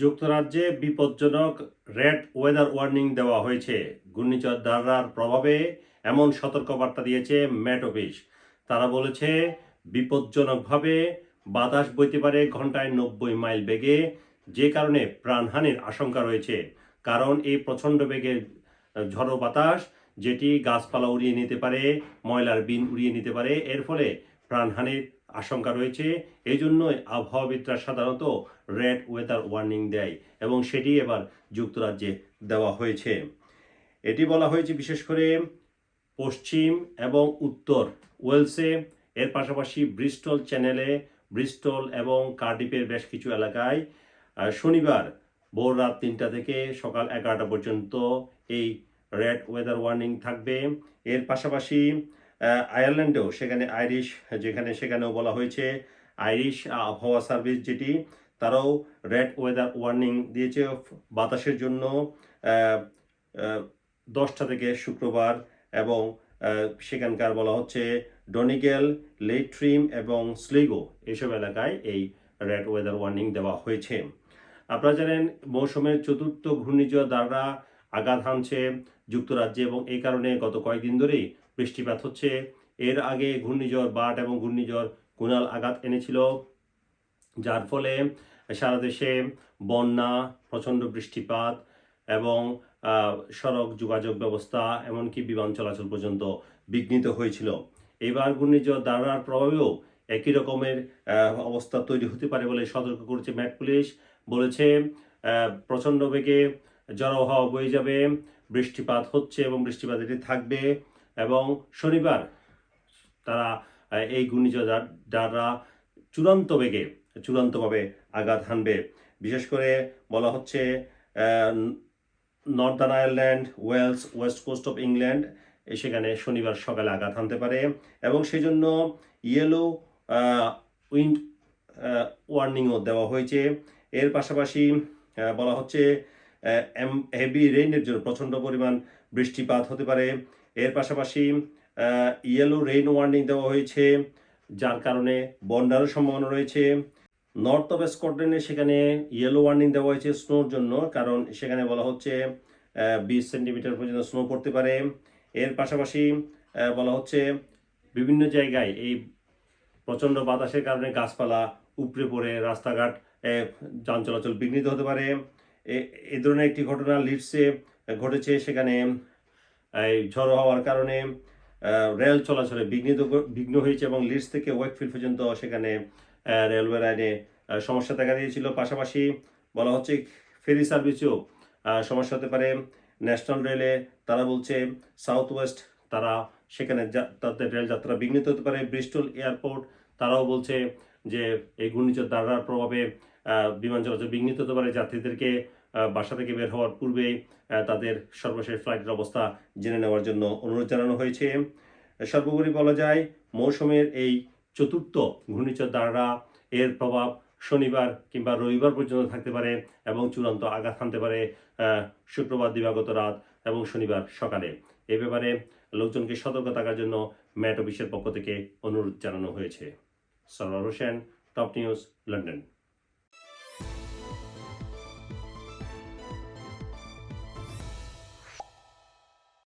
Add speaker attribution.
Speaker 1: যুক্তরাজ্যে বিপজ্জনক red weather warning দেওয়া হয়েছে। ঘূর্ণিঝড় দারার প্রভাবে এমন সতর্কবার্তা দিয়েছে ম্যাট অফিস। তারা বলেছে, বিপজ্জনকভাবে বাতাস বইতে পারে ঘন্টায় নব্বই মাইল বেগে, যে কারণে প্রাণহানির আশঙ্কা রয়েছে। কারণ এই প্রচণ্ড বেগে ঝড়ো বাতাস, যেটি গাছপালা উড়িয়ে নিতে পারে, ময়লার বিন উড়িয়ে নিতে পারে, এর ফলে প্রাণহানির আশঙ্কা রয়েছে। এই জন্যই আবহাওয়াবিদরা সাধারণত রেড ওয়েদার ওয়ার্নিং দেয় এবং সেটি এবার যুক্তরাজ্যে দেওয়া হয়েছে। এটি বলা হয়েছে বিশেষ করে পশ্চিম এবং উত্তর ওয়েলসে। এর পাশাপাশি ব্রিস্টল চ্যানেলে, ব্রিস্টল এবং কার্ডিপের বেশ কিছু এলাকায় শনিবার ভোর রাত তিনটা থেকে সকাল এগারোটা পর্যন্ত এই রেড ওয়েদার ওয়ার্নিং থাকবে। এর পাশাপাশি আয়ারল্যান্ডেও, সেখানে আইরিশ, যেখানে সেখানেও বলা হয়েছে, আইরিশ আবহাওয়া সার্ভিস যেটি, তারাও রেড ওয়েদার ওয়ার্নিং দিয়েছে বাতাসের জন্য দশটা থেকে শুক্রবার এবং সেখানকার বলা হচ্ছে ডনিগেল লেট্রিম এবং স্লিগো এসব এলাকায় এই রেড ওয়েদার ওয়ার্নিং দেওয়া হয়েছে। আপনারা জানেন, মৌসুমের চতুর্থ ঘূর্ণিঝড় দ্বারা আঘাত হানছে যুক্তরাজ্যে এবং এই কারণে গত কয়েকদিন ধরেই বৃষ্টিপাত হচ্ছে। এর আগে ঘূর্ণিঝড় বাট এবং ঘূর্ণিঝড় কুণাল আঘাত এনেছিল, যার ফলে সারা দেশে বন্যা, প্রচণ্ড বৃষ্টিপাত এবং সড়ক যোগাযোগ ব্যবস্থা এমনকি বিমান চলাচল পর্যন্ত বিঘ্নিত হয়েছিল। এবার ঘূর্ণিঝড় দাঁড়ার প্রভাবেও একই রকমের অবস্থা তৈরি হতে পারে বলে সতর্ক করেছে ম্যাট পুলিশ। বলেছে প্রচণ্ড বেগে জড়ো হওয়া বয়ে যাবে, বৃষ্টিপাত হচ্ছে এবং বৃষ্টিপাত এটি থাকবে এবং শনিবার তারা এই ঘূর্ণিঝড় দ্বার- চূড়ান্ত বেগে, চূড়ান্তভাবে আঘাত হানবে। বিশেষ করে বলা হচ্ছে Northern Ireland, Wales, West Coast of England সেখানে শনিবার সকালে আঘাত হানতে পারে এবং সেই জন্য ইয়েলো উইন্ড ওয়ার্নিংও দেওয়া হয়েছে। এর পাশাপাশি বলা হচ্ছে হেভি রেইনের জন্য প্রচণ্ড পরিমাণ বৃষ্টিপাত হতে পারে। এর পাশাপাশি ইয়েলো রেইন ওয়ার্নিং দেওয়া হয়েছে, যার কারণে বন্যারও সম্ভাবনা রয়েছে। নর্থ অফ স্কটল্যান্ডে সেখানে ইয়েলো ওয়ার্নিং দেওয়া হয়েছে স্নোর জন্য, কারণ সেখানে বলা হচ্ছে বিশ সেন্টিমিটার পর্যন্ত স্নো পড়তে পারে। এর পাশাপাশি বলা হচ্ছে, বিভিন্ন জায়গায় এই প্রচণ্ড বাতাসের কারণে গাছপালা উপড়ে পড়ে, রাস্তাঘাট যান চলাচল বিঘ্নিত হতে পারে। এ- ধরনের একটি ঘটনা লিডসে ঘটেছে, সেখানে এই ঝড়ো হওয়ার কারণে রেল চলাচলে বিঘ্নিত বিঘ্ন হয়েছে এবং লিডস থেকে ওয়েকফিল্ড পর্যন্ত সেখানে রেলওয়ে লাইনে সমস্যা দেখা দিয়েছিল। পাশাপাশি বলা হচ্ছে, ফেরি সার্ভিসেও সমস্যা হতে পারে। ন্যাশনাল রেলে তারা বলছে, সাউথ ওয়েস্ট তারা সেখানে তাদের রেল যাত্রা বিঘ্নিত হতে পারে। ব্রিস্টল এয়ারপোর্ট তারাও বলছে যে, এই ঘূর্ণিঝড় দ্বারার প্রভাবে বিমান চলাচল বিঘ্নিত হতে পারে। যাত্রীদেরকে বাসা থেকে বের হওয়ার পূর্বে তাদের সর্বশেষ ফ্লাইটের অবস্থা জেনে নেওয়ার জন্য অনুরোধ জানানো হয়েছে। সর্বোপরি বলা যায়, মৌসুমের এই চতুর্থ ঘূর্ণিঝড় দ্বারা এর প্রভাব শনিবার কিংবা রবিবার পর্যন্ত থাকতে পারে এবং চূড়ান্ত আঘাত হানতে পারে শুক্রবার, দিবাগত রাত এবং শনিবার সকালে। এ ব্যাপারে লোকজনকে সতর্ক থাকার জন্য ম্যাট অফিসের পক্ষ থেকে অনুরোধ জানানো হয়েছে। Sarwar Hossain, top news, London.